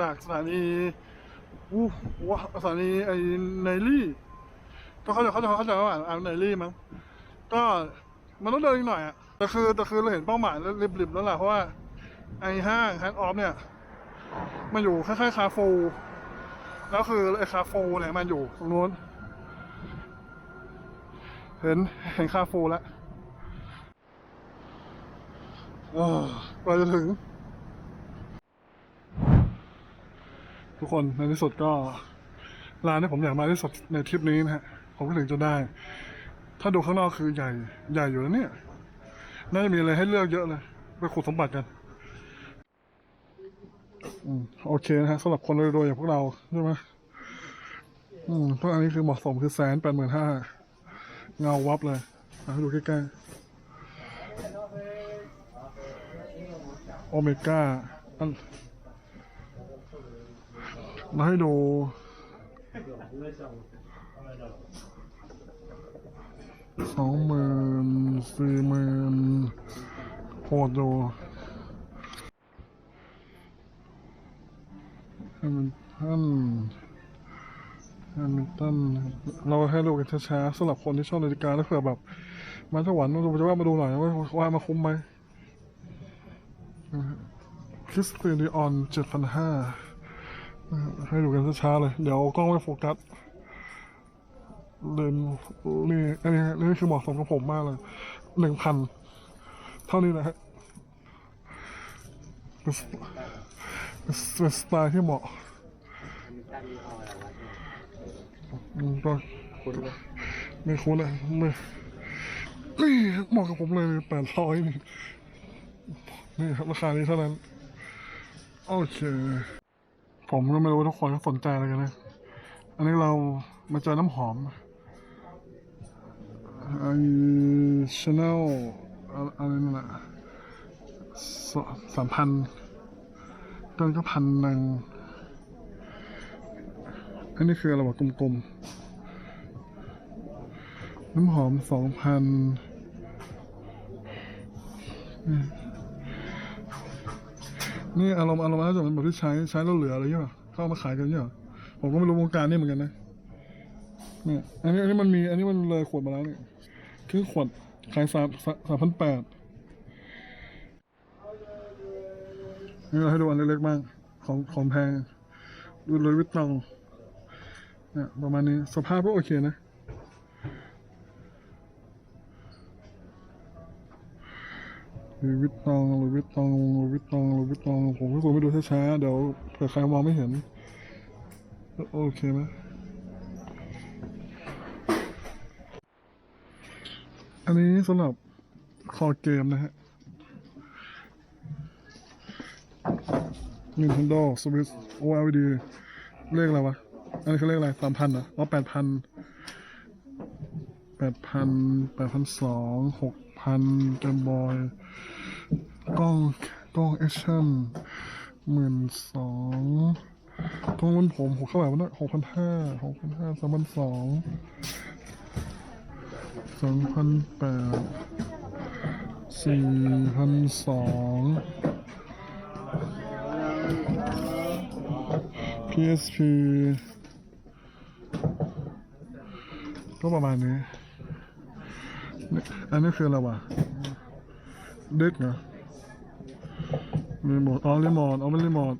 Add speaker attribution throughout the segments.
Speaker 1: จากสถานีอู้ว้าสถานีไอ้ไนลี่ก็เขาจะเขาจะเขาจะว่าอ่านไนลี่มั้งก็มันต้องเดินอีกหน่อยอะแต่คือแต่คือเราเห็นเป้าหมายแล้วริบๆแล้วแหละเพราะว่าไอ้ห้างแฮนด์ออฟเนี่ยมันอยู่คล้ายๆคาฟูแล้วคือไอ้คาฟูเนี่ยมันอยู่ตรงนู้นเห็นเห็นคาฟูแล้วเออกว่าจะถึง ทุกคนในที่สุดก็ร้านที่ผมอยากมาที่สุดในทริปนี้นะฮะผมก็ถึงจนได้ ถ้าดูข้างนอกคือใหญ่ใหญ่อยู่แล้วเนี่ย น่าจะมีอะไรให้เลือกเยอะเลยไปขุดสมบัติกันอืมโอเคนะฮะสำหรับคนรวยๆอย่างพวกเราใช่ไหมอืมเพราะอันนี้คือเหมาะสมคือแสนแปดหมื่นห้าเงาวับเลยอะให้ดูใกล้ๆโอเมก้าอัน มาให้ดูสองหมื่นสี่หมื่นโหดอยู่ให้มันท่านแฮมิลตันเราให้ดูกันช้าๆสำหรับคนที่ชอบนาฬิกาแล้วเผื่อแบบ มาสวรรค์เราจะว่ามาดูหน่อยว่าว่ามาคุ้มไหมคริสเตียนออนเจ็ดพันห้า ให้ดูกันช้าๆเลย เดี๋ยวกล้องไม่โฟกัสเลนนี่อันนี้นี่คือเหมาะสมกับผมมากเลยหนึ่งพันเท่านี้นะฮะเป็นสเป็นสไตล์ที่เหมาะก็
Speaker 2: ไม
Speaker 1: ไม่คุ้นเลยไม่นี่เหมาะกับผมเลยแปดร้อยนี่นี่ครับราคานี้เท่านั้น โอเค ผมก็ไม่รู้ว่าทุกคนสนใจอะไรกันนะอันนี้เรามาเจอน้ำหอมไอชาแนลอะไรนั่นแหละสามพันต้นก็พันหนึ่งอันนี้คืออะไรวะกลมๆ น้ำหอมสองพัน นี่อารมณ์อารมณ์น่าจะเป็นแบบที่ใช้ใช้แล้วเหลืออะไรเงี้ยเข้าเอามาขายกันเงี้ยผมก็ไม่รู้วงการนี่เหมือนกันนะเนี่ยอันนี้อันนี้มันมี อันนี้มันเลยขวดมาแล้วเนี่ยคือขวดขายสามสามพันแปดนี่เราให้ดูอันเล็กๆบ้างของของแพงดูเลยวิตตองเนี่ยประมาณนี้สภาพก็โอเคนะ หรือวิตตองหรือวิตตองหรือวิตตองหรือวิตตองผมก็ควรไปดูช้าๆเดี๋ยวเผื่อใครมองไม่เห็น โอเคไหมอันนี้สำหรับคอเกมนะฮะ Nintendo Switch OLED เลขอะไรวะ อันนี้เขาเลขอะไรสามพันเหรออ๋อแปดพันแปดพันแปดพันสองหกพันเกมบอย กล้องกล้องแอคชั่นหมื่นสองกล้องรุ่นผมหกเท่าไหร่วะเนี่ยหกพันห้าหกพันห้าสามพันสองสองพันแปดสี่พันสอง PSP ก็ประมาณนี้ อันนี้คืออะไรวะเด็กเหรอ รีโมทอ๋อรีโมทอ๋อไม่รีโมท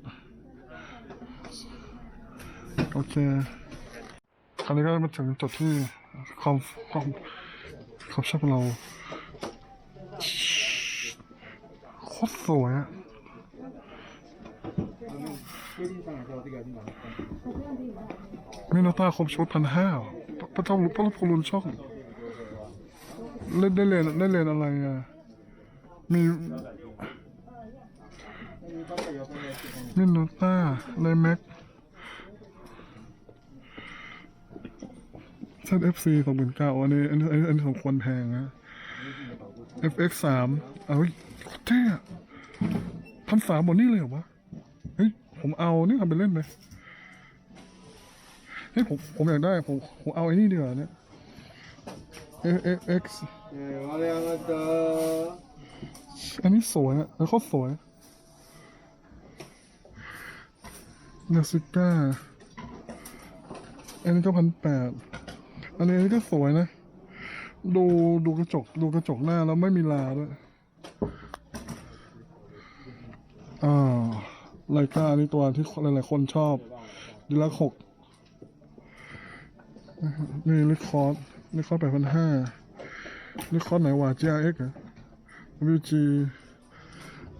Speaker 1: โอเคคราวนี้ก็มาถึงจุดที่ความความความชอบเราโคตรสวยอะนี่นาตาครบชุดพันห้าพระเจ้าพระพุทช่องเล่นได้เรียนได้เรียนอะไรอะมี มินโนตาไลแม็กเซตเอฟซีสองหมื่นเก้าอันนี้อันนี้อันนี้สมควรแพงนะ FX สามเอาแท้ทำสามบนนี้เลยเหรอวะ เฮ้ย ผมเอานี่ทำเป็นเล่นไหมเฮ้ยผมผมอยากได้ผมผมเอาไอ้นี่ดีกว่าเนี่ย FX อันนี้สวยอะแล้วก็สวย เนซิก้า อันนี้ก็พันแปดอันนี้อันนี้ก็สวยนะ ดูดูกระจก ดูกระจกหน้าแล้วไม่มีลาด้วยอ่าไลกาอันนี้ตัวที่หลายๆคนชอบดีลักหกนี่ลิคอร์ดลิคอร์ดแปดพันห้าลิคอร์ดไหนวะ GRX เหรอ WG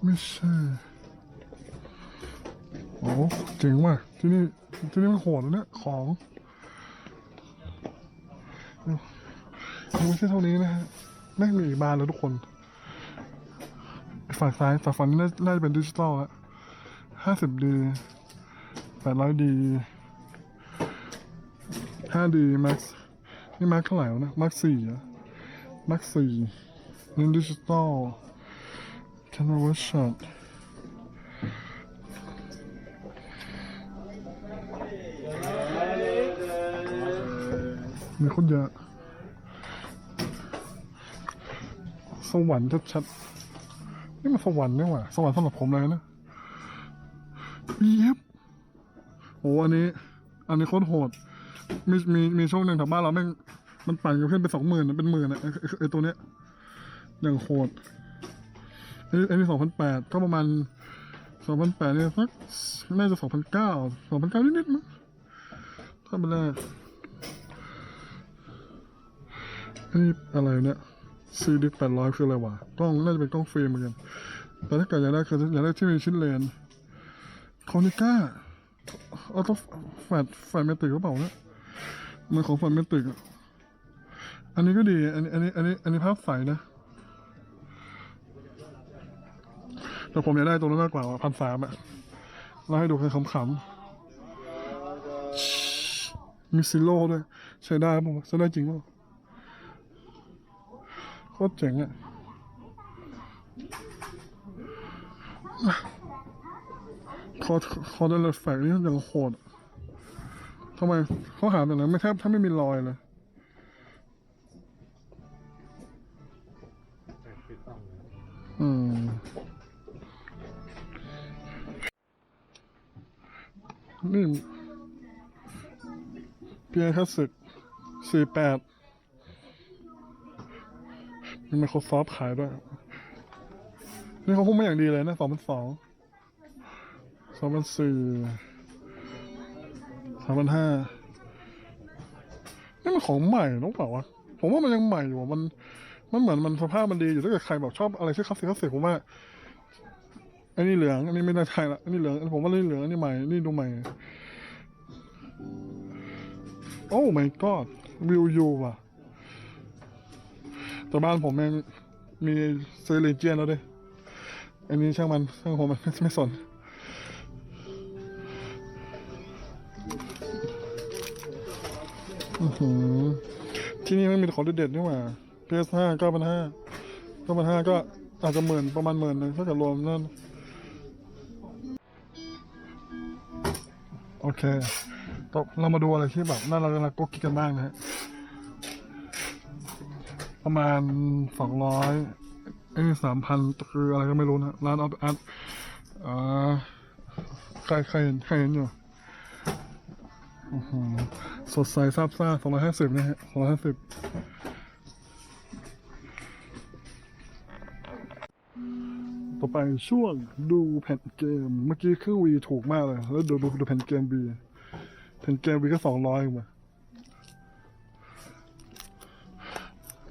Speaker 1: ไม่ใช่ โอ้เจ๋งว่ะที่นี่ที่นี่มันโหดนะเนี่ยของยังไม่ใช่เท่านี้นะฮะแม่งมีอีกบานแล้วทุกคน ฝั่งซ้ายฝั่งฝั่งนี้น่าน่าจะเป็นดิจิตอลอะห้าสิบดีแปดร้อยดีห้าดีแม็กซ์นี่แม็กเท่าไหร่วะนะแม็กสี่อะแม็กสี่นี่ดิจิตอลแคนวาช็อ มีคนเยอะ สวรรค์ชัดๆนี่มันสวรรค์นี่หว่า สวรรค์สำหรับผมเลยนะเย็บโอ้อันนี้ อันนี้โคตรโหด มีมีมีช่วงหนึ่งแถวบ้านเราแม่งมันปั่นกันขึ้นไปสองหมื่นเป็นหมื่นอะไอ้ไอ้ไอ้ตัวเนี้ยอย่างโหดไอ้ไอ้นี่สองพันแปดก็ประมาณสองพันแปดเนี่ยสักน่าจะสองพันเก้าสองพันเก้านิดๆมั้งถ้าเป็นแรก นนี้อะไรเนี่ยซีดิแปดร้อยคืออะไรวะกล้องน่าจะเป็นกล้องฟิล์มเหมือนกันแต่ถ้าเกิดอยากได้คืออยากได้ที่มีชิ้นเลนคอนิก้าออโต้แฟลชแฟลชเมติกหรือเปล่าเนี่ยมันของแฟลชเมติกอันนี้ก็ดี อันนี้อันนี้อันนี้อันนี้ภาพใสนะแต่ผมอยากได้ตัวนั้นมากกว่าพันสามอะเราให้ดูแค่ขำๆมีซิโร่ด้วย ใช้ได้ป่ะใช้ได้จริงป่ะ ตรเจ๋งอะคอคอเดลแฟกนี่ยังโหดอะทำไมเขาหาแต่นั้นไม่แทบถ้าไม่มีรอยเลยอืมนี่เพียคลาสสิกสี่แปด มี Microsoft ขายด้วย นี่เขาคุ้มมาอย่างดีเลยนะสองพันสองสองพันสี่สามพันห้านี่มันของใหม่น้องเปล่าวะผมว่ามันยังใหม่อยู่มัน มันเหมือนมันสภาพมันดีอยู่ถ้าเกิดใครแบบชอบอะไรที่คลาสสิกคลาสสิกผมว่าอันนี้เหลือง อันนี้ไม่ได้ไทยละอันนี้เหลือง ผมว่าอันนี้เหลือง อันนี้ใหม่ นี่ดูใหม่ โอ้ my god วิวยูว่ะ แต่บ้านผมแม่งมีซื้อเลนเจียนแล้วด้วยอันนี้ช่างมันช่างผมมันไม่สนที่นี่ไม่มีของเด็ดๆนี่หว่า PS5 9 5 0 0 9 5 0ก็อาจจะหมื่นประมาณหมื่นนึงถ้าเกิดรวมนั่น โอเคต่อเรามาดูอะไรที่แบบน่ารักน่ารักกุ๊กกิ๊กกันบ้างนะฮะ ประมาณสองร้อยไอ้สามพันคืออะไรก็ไม่รู้นะร้านออฟอาร์ตอ่าใครใครเห็นใครเห็นอยู่สดใสซาบซ่าสองร้อยห้าสิบนะฮะสองร้อยห้าสิบต่อไปช่วงดูแผ่นเกม เมื่อกี้เครื่องวีถูกมากเลย แล้วดูดูดูแผ่นเกมบีแผ่นเกมบีก็สองร้อยมา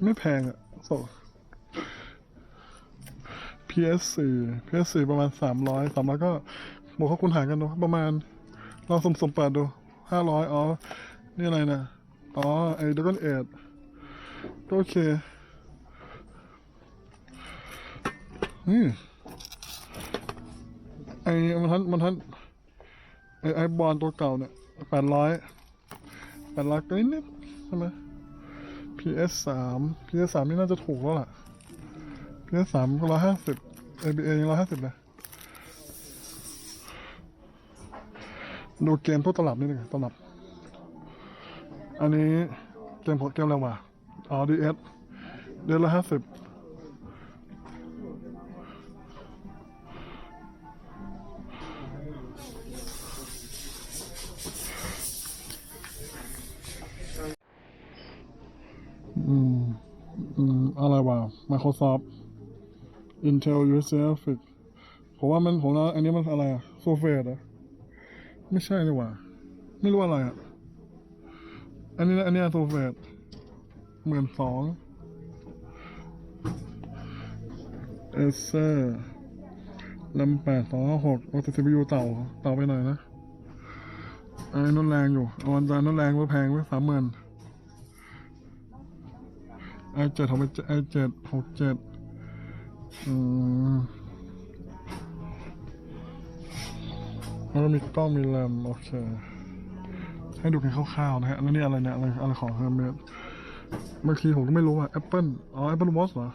Speaker 1: ไม่แพงอะสอง PS4 PS4 ประมาณสามร้อยสามร้อยก็บวกเข้าคุณหารกันดูประมาณลองสมสมเปิดดูห้าร้อยอ๋อ นี่อะไรนะอ๋อ ไอ้ดักอนเอ็ดโอเค อืมไอ้มันทันมันทันไอ้ไอ้บอลตัวเก่าเนี่ยแปดร้อยแปดร้อยก็นิดๆใช่ไหม PS สาม PS สามนี่น่าจะถูกแล้วล่ะ PS สามก็ร้อยห้าสิบ ABA ยังร้อยห้าสิบเลยดูเกมพวกตลับนี่หนึ่งตลับ อันนี้เกมพวกเกมอะไรวะอ๋อ DS เดือนละห้าสิบ อะไรวะ Microsoft Intel USA Graphic ผมว่ามันผมว่าอันนี้มันอะไรอะโซเฟตอะไม่ใช่นี่หว่า ไม่รู้อะไรอะอันนี้นะอันนี้โซเฟตหมื่นสองเอเซอร์ลำแปดสองห้าหกโอซีพียูเต่าเต่าไปหน่อยนะไอ้นั่นแรงอยู่เอาวันจานนั่นแรงไว้แพงไว้สามหมื่น ไอเจ็ดหกไอเจ็ดหกเจ็ดอืมแล้วมีกล้องมีแรมโอเค ให้ดูกันคร่าวๆนะฮะแล้วนี่อะไรเนี่ยอะไรอะไรของเฮอร์เมสบางทีผมก็ไม่รู้อะ Apple อ๋อ Apple Watch เหรอ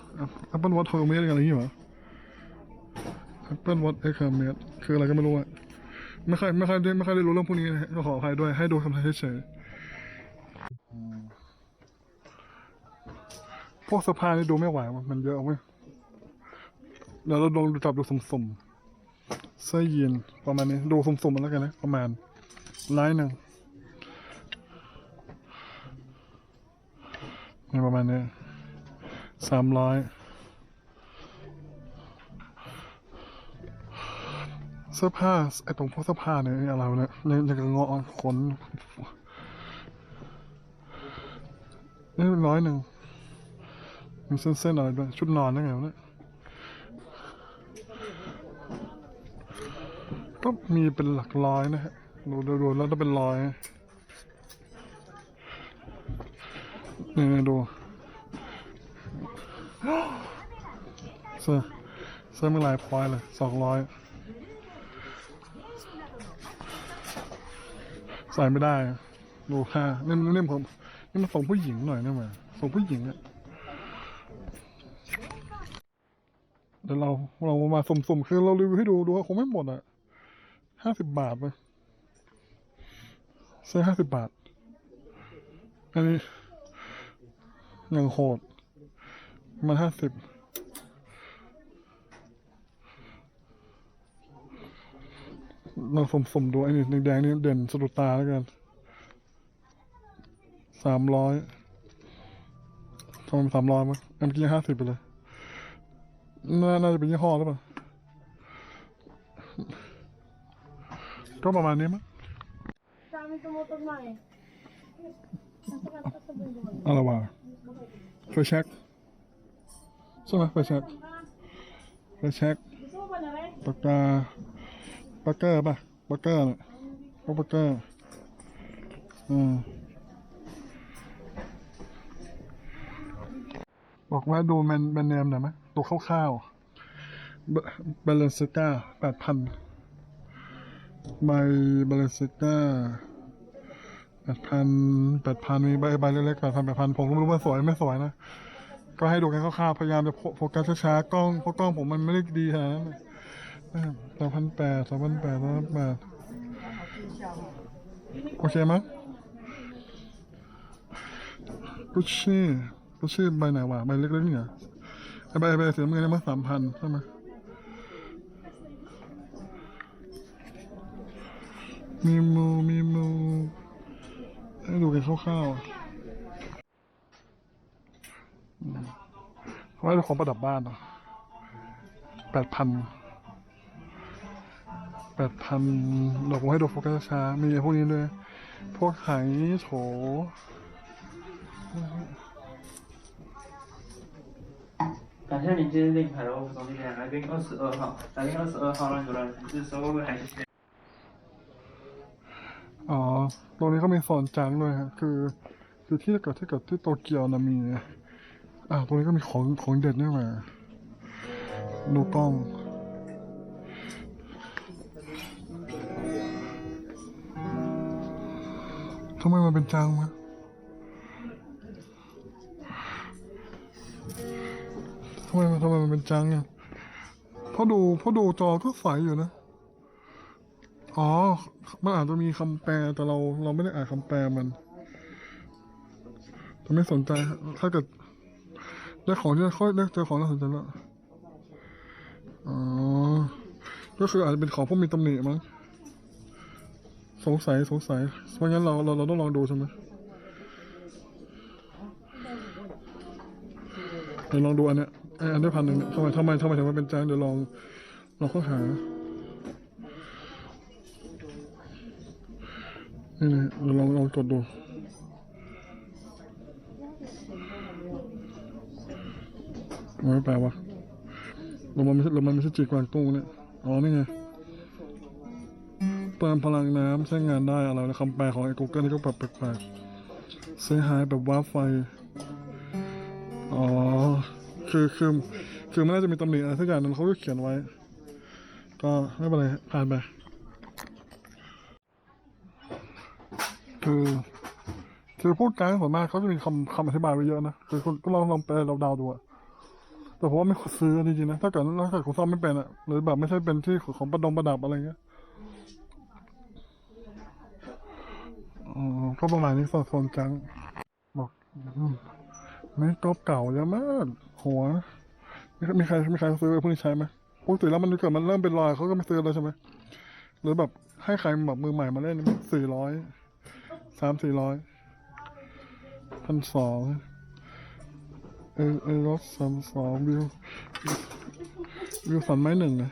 Speaker 1: Apple Watch Hermes อะไรอย่างงี้เหรอ Apple Watch X Hermes คืออะไรก็ไม่รู้อะไม่ค่อยไม่ค่อยได้ไม่ค่อยได้รู้เรื่องพวกนี้นะขออภัยด้วยให้ดูคำไทยเฉยๆอืม พวกสื้อผ้านี่ดูไม่ไหวมันเยอะเว้ยเดี๋ยวเราลองดูจับดูสุ่มเสื้อยีนประมาณนี้ ดูสมๆมันแล้วกันนะ ประมาณร้อยหนึ่งนี่ประมาณนี้สามร้อยเสื้อผ้าไอ้ตรงพวกเสื้อผ้าเนี่ยอะไรเนี่ยยังยังกับเงาะขนนี่ร้อยหนึ่ง มีเส้นๆอะไรด้วย ชุดนอนได้ไงวะเนี่ยก็มีเป็นหลักร้อยนะฮะดูดูดูแล้วจะเป็นร้อยนี่นดูเสื้อเสื้อไม่ลายพลอยเลยสองร้อยใส่ไม่ได้ ดูค่านี่นนี่ผมนี่มันส่งผู้หญิงหน่อยนะมาส่งผู้หญิงอะ เดี๋ยวเราเรามาสุ่มๆคือเรารีวิวให้ดูดูว่าคงไม่หมดอะห้าสิบบาทไปเสื้อห้าสิบบาท อันนี้ยังโหด มันห้าสิบเราสมๆดูไอ้นี่แดงๆนี่เด่นสะดุดตาแล้วกันสามร้อยทำไมสามร้อยมั้งเมื่อกี้ห้าสิบไปเลย น่าน่าจะเป็นยี่ห้อหรือเปล่า ก็ประมาณนี้มั้ง
Speaker 2: Dami tumutok na eh. Nasa kanta sa bundok.
Speaker 1: อะไรวะไฟแช็กใช่ไหมไฟแช็กไฟแช็ก
Speaker 2: Gusto mo ba na rin?
Speaker 1: ปากกาปากเกอร์ป่ะปากเกอร์เนี่ยพวกปากเกอร์อืมบอกว่าดูแมนแมนเนมหน่อยไหม ดูคร่าวๆบาเลนซิก้าแปดพันใบบาเลนซิก้าแปดพันแปดพันมีใบใบเล็กๆแปดพันแปดพันผมไม่รู้ว่าสวยไม่สวยนะ ก็ให้ดูกันคร่าวๆพยายามจะโฟโฟกัสช้าๆกล้องเพราะกล้องผมมันไม่ได้ดีขนาดนั้นสองพันแปดสองพันแปดสองพันแปดโอเคมั้ยกุชชี่กุชชี่ใบไหนวะใบเล็กๆเนี่ย ไอ้ใบใบสีน้ำเงินมันสามพันใช่ไหมมีมูมีมูให้ดูกันคร่าวๆเขาให้ของประดับบ้านเนาะแปดพันแปดพันเดี๋ยวผมให้ดูโฟกัสช้ามีพวกนี้ด้วย พวกไหโถ
Speaker 3: 感谢您今天订牌的欧服总地点来宾二十二号，来宾二十二号让你来提示收购还是先。
Speaker 1: อ๋อ ตรงนี้ก็มีสอนจังด้วยฮะ คือ คือที่เกิดที่เกิดที่โตเกียวนะมี อ่า ตรงนี้ก็มีของของเด็ดนี่มาดูกล้อง ทำไมมันเป็นจังวะ ำไมมันทำไมมันเป็นจังอะพราะดูพราะดูจอก็ใสอยู่นะ อ๋อ มันอาจจะมีคำแปลแต่เราเราไม่ได้อ่านคำแปลมันแต่ไม่สนใจ ถ้าเกิดได้ของที่ค่อยได้เจอของน่าสนใจแล้วอ๋อ ก็คืออาจจะเป็นของพวกมีตำหนิมั้ง สงสัยสงสัย เพราะงั้นเราเราเราต้องลองดูใช่ไหมเดี๋ยวลองดูอันเนี้ย ไออันที่พันหนึ่งเนี่ยทำไมทำไมทำไมถึงมันเป็นแจ้งเดี๋ยวลองลองค้นหานี่นะเดี๋ยวลองลองกดดูไม่แปลวะลงมันไม่ใช่ลงมันไม่ใช่จีกวางตุ้งเนี่ยอ๋อนี่ไงเติมพลังน้ำใช้งานได้อะไรนะคำแปลของไอ้ Google นี่ก็แบบแปลกๆเสียหายแบบว้าไฟ อ๋อ คือคือคือมันน่าจะมีตำหนิอะไรสักอย่างหนึงเขาก็เขียนไว้ ก็ไม่เป็นไรผ่านไป คือคือพูดกลางส่วนมากเขาจะมีคำคำอธิบายไว้เยอะนะคือคุณก็ลองลองไปเราเดาดูอะแต่ผมว่าไม่ควรซื้อจริงๆนะถ้าเกิดถ้าเกิดคุณซ่อมไม่เป็นอะหรือแบบไม่ใช่เป็นที่ของประดงประดับอะไรเงี้ยอ๋อก็ประมาณนี้โซนจังบอกไม่กบเก่าเยอะมาก หัวมีมีใครมีใครซื้อไอ้พวกนี้ใช้ไหมปกติแล้วมันเกิดมันเริ่มเป็นรอยเขาก็ไม่ซื้อแล้วใช่ไหมหรือแบบให้ใครแบบมือใหม่มาเล่นสี่ร้อยสามสี่ร้อยพันสองเออเออรถสามสองวิววิวสันไม้หนึ่งนะ